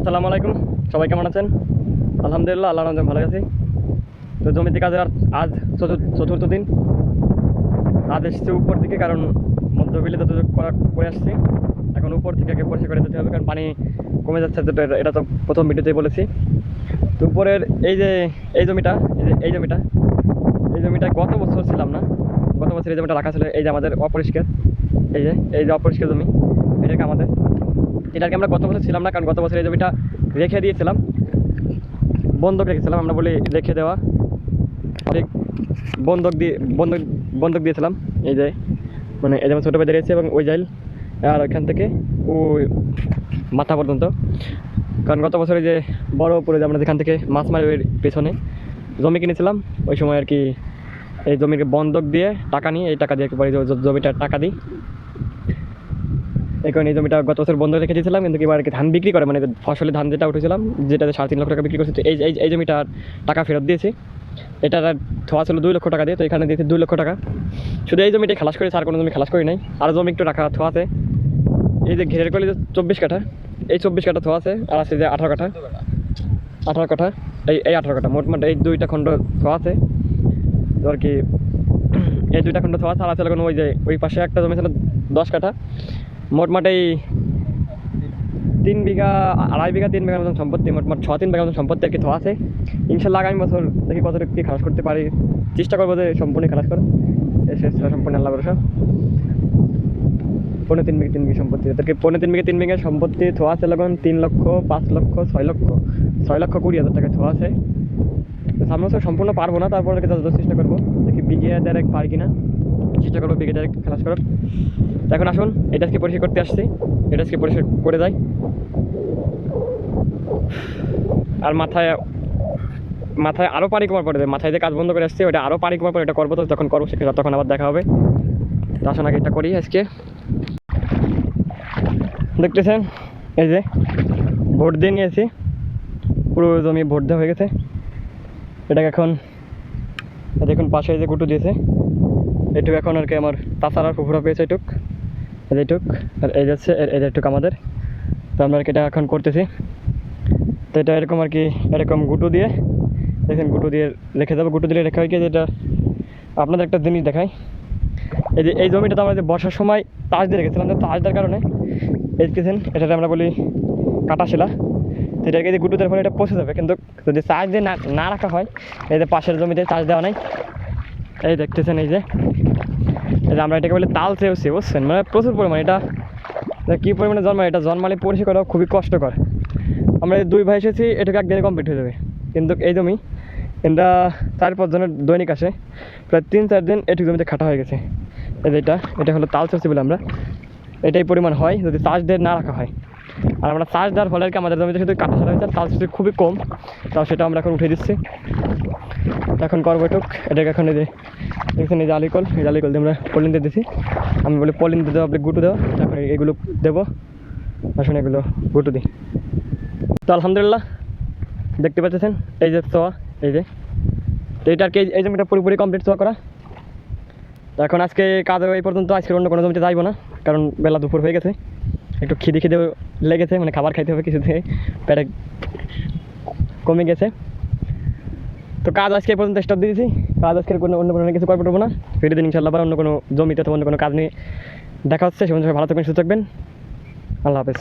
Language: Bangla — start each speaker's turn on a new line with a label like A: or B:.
A: আসসালামু আলাইকুম। সবাই কেমন আছেন? আলহামদুলিল্লাহ আল্লাহ রহমতে ভালো আছি। তো জমিতে কাজের আজ চতুর্থ দিন। আজ এসেছে উপর দিকে, কারণ মধ্যবিলে যত করা করে আসছি, এখন উপর থেকে আগে পরিষ্কার করে দিতে হবে, কারণ পানি কমে যাচ্ছে তো এটা তো প্রথম ভিডিওতেই বলেছি। তো উপরের এই যে এই জমিটা এই যে এই জমিটা এই জমিটা গত বছর ছিলাম না। গত বছর এই জমিটা রাখা ছিল, এই যে আমাদের অপরিষ্কার। এই যে এই যে অপরিষ্কার জমি, এটাকে আমাদের এটাকে আমরা গত বছর ছিলাম না, কারণ গত বছর এই জমিটা রেখে দিয়েছিলাম। বন্ধক রেখেছিলাম, আমরা বলি রেখে দেওয়া। ঠিক বন্ধক দিয়ে বন্ধক বন্ধক দিয়েছিলাম। এই যে মানে এই যেমন ছোটো বেঁধে রয়েছে এবং ওই জাইল, আর ওইখান থেকে ওই মাথা পর্যন্ত। কারণ গত বছরে যে বড় পুরো যে আমরা যেখান থেকে মাছ মারের পেছনে জমি কিনেছিলাম, ওই সময় আর কি এই জমিকে বন্ধক দিয়ে টাকা নিয়ে, এই টাকা দিয়ে একেবারে জ- জমিটার টাকা দিই। এই এই জমিটা গত বছর বন্ধ রেখে দিয়েছিলাম, কিন্তু এবার ধান বিক্রি করে মানে ফসলে ধান যেটা উঠেছিলাম, যেটাতে সাড়ে তিন লক্ষ টাকা বিক্রি করছে এই এই এই জমিটার টাকা ফেরত দিয়েছি। এটা ধোয়া ছিল দুই লক্ষ টাকা দিয়ে, তো এখানে দিয়েছে দুই লক্ষ টাকা। শুধু এই জমিটাই খালাস করেছে, আর কোনো জমি খালাস করি নাই। আর জমি একটু টাকা থোয়া আছে। এই যে ঘেরের করলে যে চব্বিশ কাঠা, এই চব্বিশ কাঠা থোয়া আছে, আর আছে যে আঠারো কাঠা। আঠারো কাঠা, এই এই আঠারো কাঠা, মোট মোট এই দুইটা খণ্ড থোয়া আছে। তো আর কি, এই দুইটা খণ্ড থোয়া আছে, আর আছে ওই যে, ওই পাশে একটা জমি ছিল দশ কাঠা। মোটমাট তিন বিঘা, আড়াই বিঘা, তিন বিঘার মতন সম্পত্তি, মোটমাট ছ, তিন বিঘার মতন সম্পত্তি আর কি থোয়া আছে। ইনশাল্লাহ আগামী বছর দেখি কত কি খালাস করতে পারি। চেষ্টা করব যে সম্পূর্ণ খালাস করো সম্পূর্ণ আল্লাহ ভরসা। পনেরো তিন বিঘা তিন বিঘা সম্পত্তি। তাদেরকে পনেরো তিন বিঘা তিন বিঘা সম্পত্তি থোয়া আছে যখন তিন লক্ষ, পাঁচ লক্ষ, ছয় লক্ষ ছয় লক্ষ কুড়ি হাজার টাকা থোয়া আছে। সামনে সম্পূর্ণ পারব না, তারপরে চেষ্টা করব। দেখি বিঘে ডাইরেক্ট পারি কিনা। চেষ্টা করব ডাইরেক্ট খালাস করার। এখন আসুন এটা আজকে পরিষ্কার করতে আসছি। এটা আজকে পরিষ্কার করে যাই আর মাথায় মাথায় আরও পানি কমার পরে মাথায় যে কাজ বন্ধ করে আসছে, ওটা আরও পানি কমার পরে এটা করব তো যখন করব সেটা তখন আবার দেখা হবে। আসুন আগে এটা করি আজকে। দেখতেছেন? এই যে, ভোট দিয়ে নিয়েছি। পুরো জমি ভোট দেওয়া হয়ে গেছে। এটাকে এখন দেখুন পাশে যে গুটু দিয়েছে। এটুক এখন আর কি আমার তাছাড়া পুকুরা পেয়েছে এটুক এই যে এটুক আর এই যাচ্ছে এই যে এটুক আমাদের। তো আমরা আর কি এটা এখন করতেছি। তো এটা এরকম আর কি, এরকম গুটু দিয়ে, দেখেন গুটু দিয়ে রেখে দেবো। গুটু দিলে রেখে হয় কি যেটা আপনাদের একটা জিনিস দেখাই। এই যে এই জমিটা তো আমরা যে বর্ষার সময় তাজ দিয়ে রেখেছিলাম, তো তাজ দেওয়ার কারণে এই দেখেছেন এটাতে আমরা বলি কাটাশিলা তো এটাকে যে গুটু দেওয়ার ফলে এটা পচে যাবে। কিন্তু যদি চার্জ দিয়ে না না রাখা হয়, এই যে পাশের জমিতে চার্জ দেওয়া নাই এই দেখতেছেন এই যে। আমরা এটাকে বলি তাল চেয়েছি বুঝছেন? মানে প্রচুর পরিমাণ এটা এটা কী পরিমাণে জন্মায়? এটা জন্মালে পরিষ্কার করা খুবই কষ্টকর। আমরা দুই ভাই এসেছি, এটাকে একদিনে কমপ্লিট হয়ে যাবে। কিন্তু এই জমি, এটা চার পাঁচ জনের দৈনিক আসে। প্রায় তিন চার দিন এটুকু জমিতে খাটা হয়ে গেছে। এই যে এটা এটা হলো তাল চষি বলে আমরা। এটাই পরিমাণ হয়, যদি চাষ দিয়ে না রাখা হয়। আর আমরা চাষ দেওয়ার ফলে আর কি আমাদের জমিতে শুধু কাটা ছাড়া হয়েছে? তাল চষি খুবই কম। তাও সেটা আমরা এখন উঠে দিচ্ছি। এখন করব এটুক এটাকে এখন এই যে দেখছেন যে আলিকল, এই আলিকল দিয়ে আমরা পলিন দিয়ে দিছি। আমি বলি পলিন দিয়ে দেবো আপনি গুটু দেবো তারপরে এগুলো দেবো। আসুন এগুলো গুটু দিই। তো আলহামদুলিল্লাহ, দেখতে পাচ্ছেন? এই যে তোয়া এই যে। তো এটা আর কি, এই- জমিটা পুরোপুরি কমপ্লিট তোয়া করা। তো এখন আজকে কাজ এই পর্যন্ত আজকের অন্য কোনো জমিতে যাইবো না, কারণ বেলা দুপুর হয়ে গেছে। একটু খিদে খিদে লেগেছে মানে খাবার খাইতে হবে কিছু থেকে পেটে কমে গেছে। তো কাজ আজকে পর্যন্ত স্টপ দিয়েছি কাজ আজকে কোনো অন্য কোনো কিছু করব না। ফিরে দিন ইনশাল্লাহ আবার অন্য কোনো জমিতে অথবা অন্য কোনো কাজ নিয়ে দেখা হচ্ছে। সেখানে ভালো থাকবেন, সুস্থ থাকবেন। আল্লাহ হাফেজ।